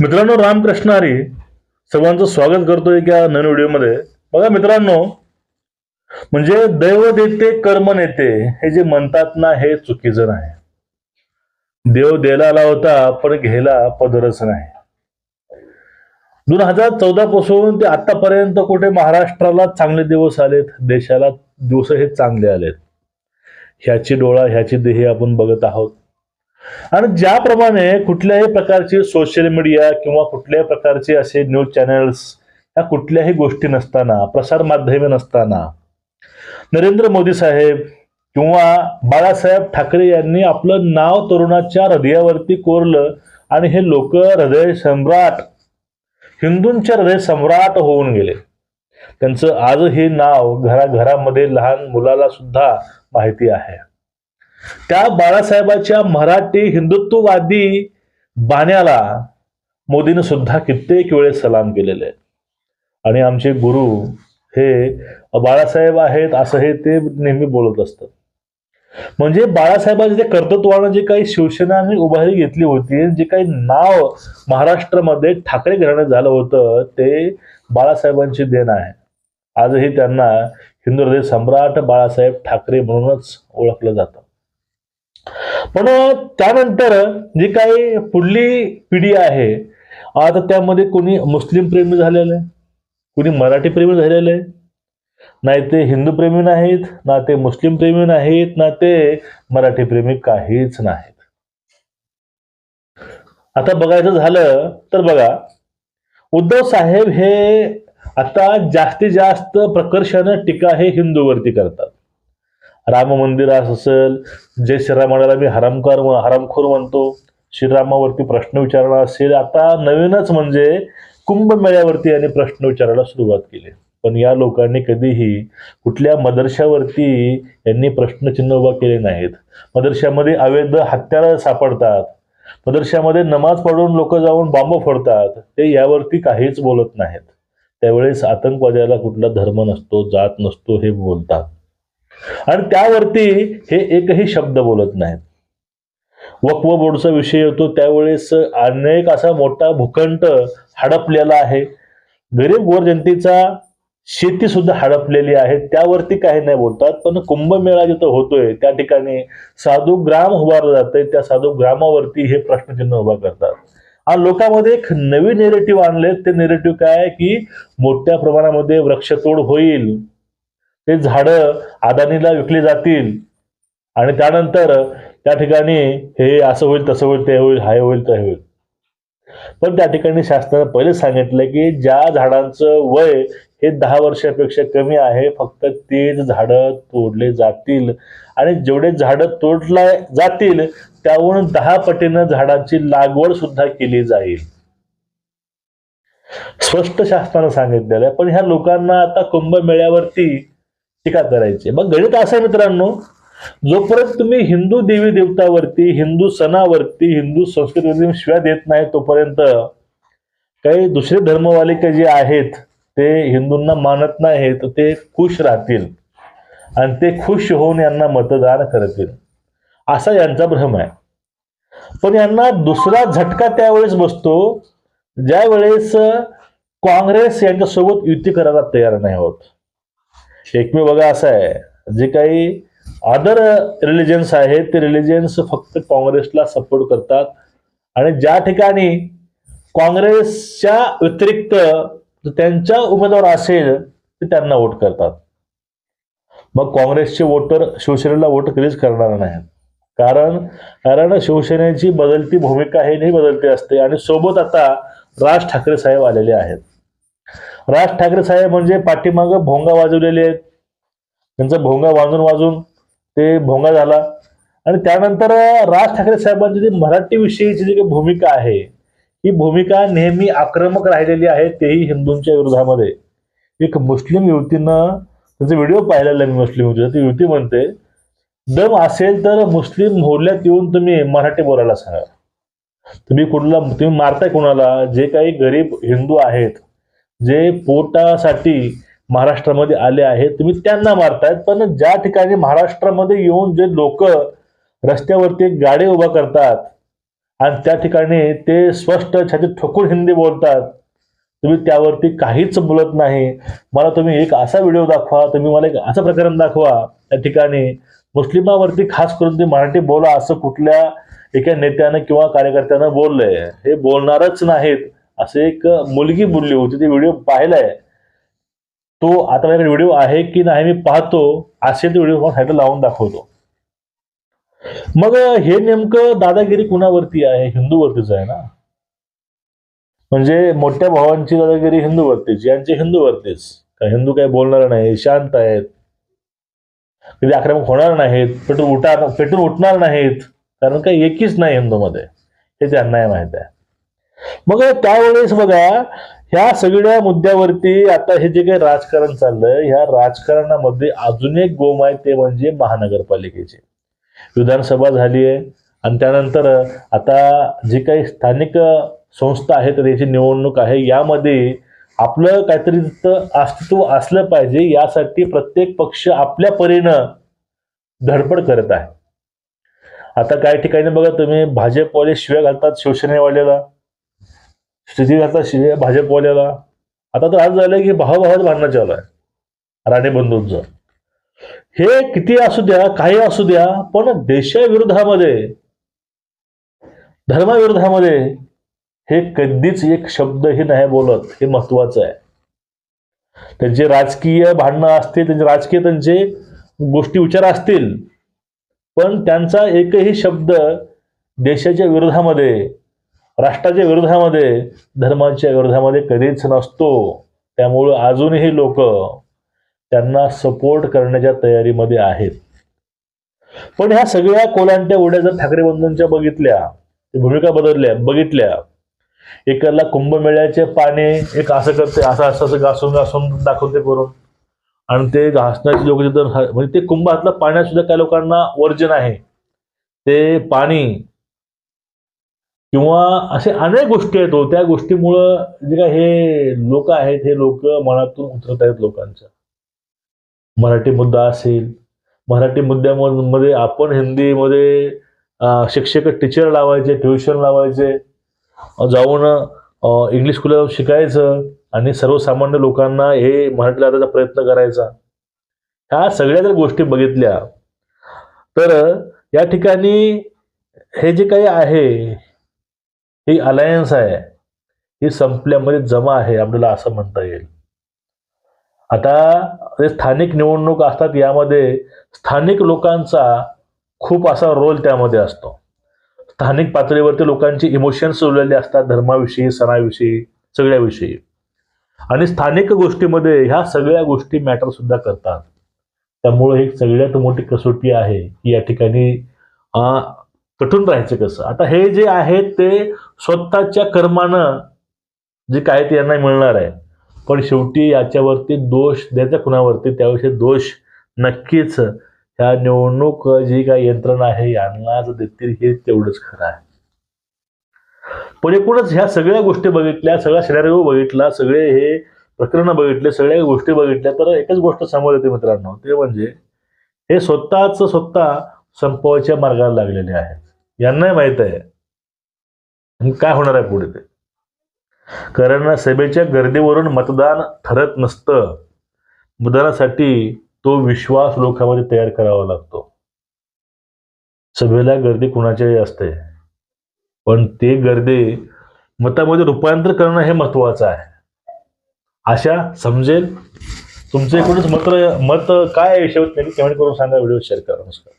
मित्रांनो रामकृष्ण हरी सर्वांचं स्वागत करतोय या नवीन व्हिडिओमध्ये. बघा मित्रांनो म्हणजे दैव देते कर्म नेते हे जे म्हणतात ना हे चुकीचं नाही. देव द्यायला आला होता पण घ्यायला पदरच नाही. दोन हजार चौदा पासून ते आतापर्यंत कुठे महाराष्ट्राला चांगले दिवस आलेत देशाला दिवस हे चांगले आलेत. ह्याची डोळा ह्याची देही आपण बघत आहोत. आणि ज्याप्रमाणे कुठल्याही प्रकारचे सोशल मीडिया किंवा कुठल्याही प्रकारचे असे न्यूज चॅनल्स या कुठल्याही गोष्टी नसताना प्रसार माध्यमे नसताना नरेंद्र मोदी साहेब किंवा बाळासाहेब ठाकरे यांनी आपलं नाव तरुणाच्या हृदयावरती कोरलं आणि हे लोक हृदय सम्राट हिंदूंच्या हृदय सम्राट होऊन गेले. त्यांचं आज हे नाव घराघरामध्ये लहान मुलाला सुद्धा माहिती आहे. त्या बाळासाहेबाच्या मराठी हिंदुत्ववादी बाण्याला मोदीनं सुद्धा कित्येक वेळेस सलाम केलेले आणि आमचे गुरु हे बाळासाहेब आहेत असं हे ते नेहमी बोलत असतात. म्हणजे बाळासाहेबांचे ते कर्तृत्वानं जे काही शिवसेनाने उभारी घेतली होती जे काही नाव महाराष्ट्रामध्ये ठाकरे घराण्यात झालं होतं ते बाळासाहेबांची देण आहे. आजही त्यांना हिंदू हृदय सम्राट बाळासाहेब ठाकरे म्हणूनच ओळखलं जातं. पण त्यानंतर जी काही पुढली पिढी आहे आता त्यामध्ये कोणी मुस्लिम प्रेमी झालेलं आहे कुणी मराठी प्रेमी झालेलं आहे नाही ते हिंदू प्रेमी नाहीत ना ते मुस्लिम प्रेमी नाहीत ना ते मराठी प्रेमी काहीच नाहीत. आता बघायचं झालं तर बघा उद्धव साहेब हे आता जास्तीत जास्त प्रकर्षानं टीका हे हिंदूवरती करतात. राम मंदिरास असेल जय श्रीरामाला मी हरामकार हरामखोर म्हणतो. श्रीरामावरती प्रश्न विचारणं असेल. आता नवीनच म्हणजे कुंभमेळ्यावरती यांनी प्रश्न विचारायला सुरुवात केली. पण या लोकांनी कधीही कुठल्या मदरशावरती यांनी प्रश्नचिन्ह उभा केले नाहीत. मदरशामध्ये अवैध हत्यारं सापडतात. मदरशामध्ये नमाज पडून लोक जाऊन बांब फोडतात. ते यावरती काहीच बोलत नाहीत. त्यावेळेस आतंकवाद्याला कुठला धर्म नसतो जात नसतो हे बोलतात. आणि त्यावरती हे एकही शब्द बोलत नाहीत. वक्व बोर्डचा विषय येतो त्यावेळेस अनेक असा मोठा भूखंड हडपलेला आहे. गरीब गोर जनतेचा शेती सुद्धा हडपलेली आहे त्यावरती काही नाही बोलतात पण कुंभमेळा जिथं होतोय त्या ठिकाणी साधू ग्राम उभारलं जातंय त्या साधू ग्रामावरती हे प्रश्नचिन्ह उभा करतात. आणि लोकांमध्ये एक नवीन नेरेटिव्ह आणले ते नेरेटिव्ह काय आहे की मोठ्या प्रमाणामध्ये वृक्षतोड होईल. ते झाडं अदानीला विकली जातील. आणि त्यानंतर त्या ठिकाणी हे असं होईल तसं होईल ते होईल हाय होईल ते होईल. पण त्या ठिकाणी शासनानं पहिले सांगितलं की ज्या झाडांचं वय हे दहा वर्षापेक्षा कमी आहे फक्त तेच झाडं तोडले जातील. आणि जेवढे झाडं तोडले जातील त्याहून दहा पटीनं झाडांची लागवड सुद्धा केली जाईल. स्पष्ट शासनानं सांगितलेलं आहे. पण ह्या लोकांना आता कुंभमेळ्यावरती टीका करायची. मग गणित असं आहे मित्रांनो जोपर्यंत तुम्ही हिंदू देवी देवतावरती हिंदू सणावरती हिंदू संस्कृतीवरती शिव्या देत नाही तोपर्यंत काही दुसरे धर्मवाले काही जे आहेत ते हिंदूंना मानत नाहीत ते खुश राहतील. आणि ते खुश होऊन यांना मतदान करतील. असा यांचा भ्रम आहे. पण यांना दुसरा झटका त्यावेळेस बसतो ज्या वेळेस काँग्रेस यांच्यासोबत युती करायला तयार नाही होत. एकमेव बघा असं आहे. जे काही अदर रिलिजन्स आहेत ते रिलिजन्स फक्त काँग्रेसला सपोर्ट करतात. आणि ज्या ठिकाणी काँग्रेसच्या व्यतिरिक्त त्यांच्या उमेदवार असेल ते त्यांना वोट करतात. मग काँग्रेसचे वोटर शिवसेनेला वोट कधीच करणार नाहीत कारण कारण शिवसेनेची बदलती भूमिका ही नाही बदलती असते. आणि सोबत आता राज ठाकरे साहेब आलेले आहेत. राज ठाकरे साहेब म्हणजे पाठीमागं भोंगा वाजवलेले आहेत. त्यांचा भोंगा वाजून वाजून ते भोंगा झाला. आणि त्यानंतर राज ठाकरे साहेबांची जी मराठी विषयीची जी काही भूमिका आहे ही भूमिका नेहमी आक्रमक राहिलेली आहे तेही हिंदूंच्या विरोधामध्ये. एक मुस्लिम युवतीनं त्याचा व्हिडिओ पाहिलेला मी मुस्लिम युवतीचा ती युवती म्हणते दम असेल तर मुस्लिम मोहल्ल्यात येऊन तुम्ही मराठी बोलायला सांगा. तुम्ही कुठला तुम्ही मारताय कोणाला? जे काही गरीब हिंदू आहेत जे पोटासाठी महाराष्ट्रामध्ये आले आहेत तुम्ही त्यांना मारतायत. पण ज्या ठिकाणी महाराष्ट्रामध्ये येऊन जे लोक रस्त्यावरती गाडी उभा करतात आणि त्या ठिकाणी ते स्पष्ट छातीत ठोकून हिंदी बोलतात तुम्ही त्यावरती काहीच बोलत नाही. मला तुम्ही एक असा व्हिडिओ दाखवा तुम्ही मला एक असं प्रकरण दाखवा त्या ठिकाणी मुस्लिमावरती खास करून ते मराठी बोला असं कुठल्या एका नेत्यानं किंवा कार्यकर्त्यानं बोललंय. हे बोलणारच नाहीत. असे एक मुलगी बोलली होती ते व्हिडिओ पाहिलाय. तो आता माझ्याकडे व्हिडिओ आहे की नाही मी पाहतो असेल तो व्हिडिओ साईडला लावून दाखवतो. मग हे नेमकं दादागिरी कुणावरती आहे? हिंदूवरतीच आहे ना? म्हणजे मोठ्या भावांची दादागिरी हिंदूवरतीच यांची हिंदूवरतीच. का हिंदू काही बोलणार नाही शांत आहेत. कधी आक्रमक होणार नाहीत पेटून उठार पेटून उठणार नाहीत. कारण काही एकीच नाही हिंदूमध्ये. हे त्यांनाही माहीत आहे. मग त्यावेळेस बघा ह्या सगळ्या मुद्द्यावरती आता हे जे काही राजकारण चाललंय ह्या राजकारणामध्ये अजून एक गोम आहे ते म्हणजे महानगरपालिकेचे. विधानसभा झाली आहे आणि त्यानंतर आता जी काही स्थानिक संस्था आहेत तर याची निवडणूक आहे यामध्ये आपलं काहीतरी अस्तित्व असलं पाहिजे यासाठी प्रत्येक पक्ष आपल्या परीनं धडपड करत आहे. आता काही ठिकाणी बघा तुम्ही भाजपवाले शिव्या घालतात शिवसेनेवाल्याला. स्थिती घालतात शिव्या भाजपवाल्याला. आता तर आज झालंय की भावाभावात भांडणं चालू आहे. राणे बंधूंचं. हे किती असू द्या काही असू द्या पण देशाविरोधामध्ये धर्माविरोधामध्ये हे कधीच एक शब्दही नाही बोलत हे महत्वाचं आहे. त्यांचे राजकीय भांडणं असतील त्यांचे राजकीय त्यांचे गोष्टी विचार असतील पण त्यांचा एकही शब्द देशाच्या विरोधामध्ये राष्ट्राच्या विरोधामध्ये धर्माच्या विरोधामध्ये कधीच नसतो. त्यामुळं अजूनही लोक त्यांना सपोर्ट करण्याच्या तयारीमध्ये आहेत. पण ह्या सगळ्या कोलांट्या उड्या जर ठाकरे बंधूंच्या बघितल्या भूमिका बदलल्या बघितल्या एकाला कुंभमेळ्याचे पाणी एक असं करते असं असं असं घासून घासून दाखवते करून. आणि ते घासण्याचे लोक म्हणजे ते कुंभातलं पाण्यात सुद्धा काही लोकांना वर्जन आहे. ते पाणी किंवा असे अनेक गोष्टी आहेत हो. त्या गोष्टीमुळं जे काय हे लोक आहेत हे लोक मनातून उतरत आहेत लोकांच्या. मराठी मुद्दा असेल मराठी मुद्द्यामध्ये आपण हिंदीमध्ये शिक्षक टीचर लावायचे ट्युशन लावायचे जाऊन इंग्लिश स्कूलला जाऊन शिकायचं आणि सर्वसामान्य लोकांना हे मराठी लावायचा प्रयत्न करायचा. ह्या सगळ्या जर गोष्टी बघितल्या तर या ठिकाणी हे जे काही आहे ही अलायन्स आहे. ही संपल्यामध्ये जमा आहे आपल्याला असं म्हणता येईल. आता स्थानिक निवडणूक असतात यामध्ये स्थानिक लोकांचा खूप असा रोल त्यामध्ये असतो. स्थानिक पातळीवरती लोकांची इमोशन्स उरलेले असतात धर्माविषयी सणाविषयी सगळ्याविषयी. आणि स्थानिक गोष्टीमध्ये ह्या सगळ्या गोष्टी मॅटर सुद्धा करतात. त्यामुळे एक सगळ्यात मोठी कसोटी आहे की या ठिकाणी कठून राहायचं कसं? आता हे जे आहे ते स्वतःच्या कर्मानं जे काय ते यांना मिळणार आहे. पण शेवटी याच्यावरती दोष द्यायचा कुणावरती? त्याविषयी दोष नक्कीच ह्या निवडणूक जी काय यंत्रणा आहे यांनाच देतील हे तेवढंच खरं आहे. पण एकूणच ह्या सगळ्या गोष्टी बघितल्या सगळा सिनारिओ बघितला सगळे हे प्रकरण बघितले सगळ्या गोष्टी बघितल्या तर एकच गोष्ट समोर येते मित्रांनो ते म्हणजे हे स्वतःच स्वतः संपवायच्या मार्गाला लागलेले आहेत. यांनाही माहीत आहे काय होणार आहे पुढे ते? कारण सभेच्या गर्दीवरून मतदान ठरत नसतं. मतदानासाठी तो विश्वास लोकांमध्ये तयार करावा लागतो. सभेला गर्दी कुणाच्याही असते. पण ते गर्दी मतामध्ये रूपांतर करणं हे महत्वाचं आहे. आशा समजेल? तुमचं एकूणच मत मत काय आहे विषयावर कमेंट करून सांगा व्हिडिओ शेअर करा. नमस्कार.